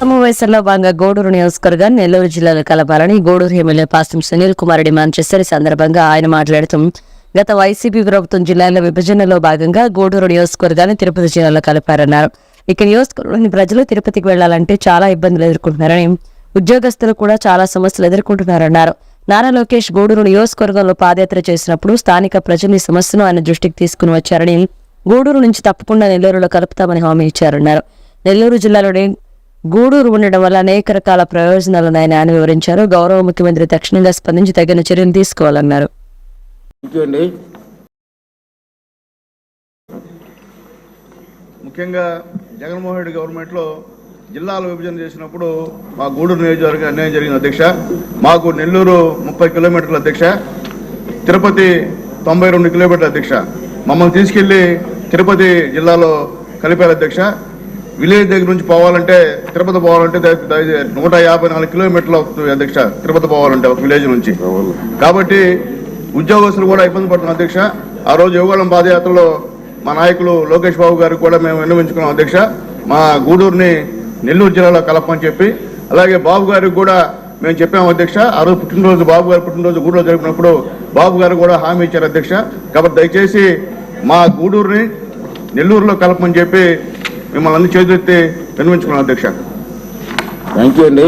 సమావేశంలో భాగంగా గూడూరు నియోజకవర్గం నెల్లూరు జిల్లాలో కలపాలని గూడూరు ఎమ్మెల్యే పాస్తం సునీల్ కుమార్ డిమాండ్ చేశారు. ఈ సందర్భంగా ఆయన మాట్లాడుతూ గత వైసీపీ ప్రభుత్వం జిల్లాల విభజనలో భాగంగా గూడూరు నియోజకవర్గాన్ని తిరుపతి జిల్లాలో కలిపారన్నారు. ఇక నియోజకవర్గంలోని ప్రజలు తిరుపతికి వెళ్ళాలంటే చాలా ఇబ్బందులు ఎదుర్కొంటున్నారని ఉద్యోగస్తులు కూడా చాలా సమస్యలు ఎదుర్కొంటున్నారన్నారు. నారా లోకేష్ గూడూరు నియోజకవర్గంలో పాదయాత్ర చేసినప్పుడు స్థానిక ప్రజలు ఈ సమస్యను ఆయన దృష్టికి తీసుకుని వచ్చారని గూడూరు నుంచి తప్పకుండా నెల్లూరులో కలుపుతామని హామీ ఇచ్చారన్నారు. నెల్లూరు జిల్లాలోని గూడూరు ఉండడం వల్ల అనేక రకాల ప్రయోజనాలున్నాయని ఆయన వివరించారు. గౌరవ ముఖ్యమంత్రి తక్షణంగా స్పందించి తగిన చర్యలు తీసుకోవాలన్నారు. ముఖ్యంగా జగన్మోహన్ రెడ్డి గవర్నమెంట్లో జిల్లాల విభజన చేసినప్పుడు మా గూడూరు నియోజకవర్గం అన్యాయం జరిగింది అధ్యక్ష. మాకు నెల్లూరు ముప్పై కిలోమీటర్ల అధ్యక్ష. తిరుపతి తొంభై రెండు కిలోమీటర్ల అధ్యక్ష. మమ్మల్ని తీసుకెళ్ళి తిరుపతి జిల్లాలో కలిపారు అధ్యక్ష. విలేజ్ దగ్గర నుంచి పోవాలంటే తిరుపతి పోవాలంటే నూట యాభై నాలుగు కిలోమీటర్లు అవుతుంది అధ్యక్ష. తిరుపతి పోవాలంటే ఒక విలేజ్ నుంచి. కాబట్టి ఉద్యోగస్తులు కూడా ఇబ్బంది పడుతున్నారు అధ్యక్ష. ఆ రోజు యువగలం పాదయాత్రలో మా నాయకులు లోకేష్ బాబు గారికి కూడా మేము విన్నవించుకున్నాం అధ్యక్ష. మా గూడూరుని నెల్లూరు జిల్లాలో కలపని చెప్పి. అలాగే బాబు గారికి కూడా మేము చెప్పాము అధ్యక్ష. ఆ రోజు పుట్టినరోజు బాబు గారు పుట్టినరోజు గూడూరు జరిపినప్పుడు బాబు గారు కూడా హామీ ఇచ్చారు అధ్యక్ష. కాబట్టి దయచేసి మా గూడూరుని నెల్లూరులో కలపమని చెప్పి మిమ్మల్ని అన్ని చేతులెత్తే విన్నవించుకున్నాం అధ్యక్ష. థ్యాంక్ యూ అండి.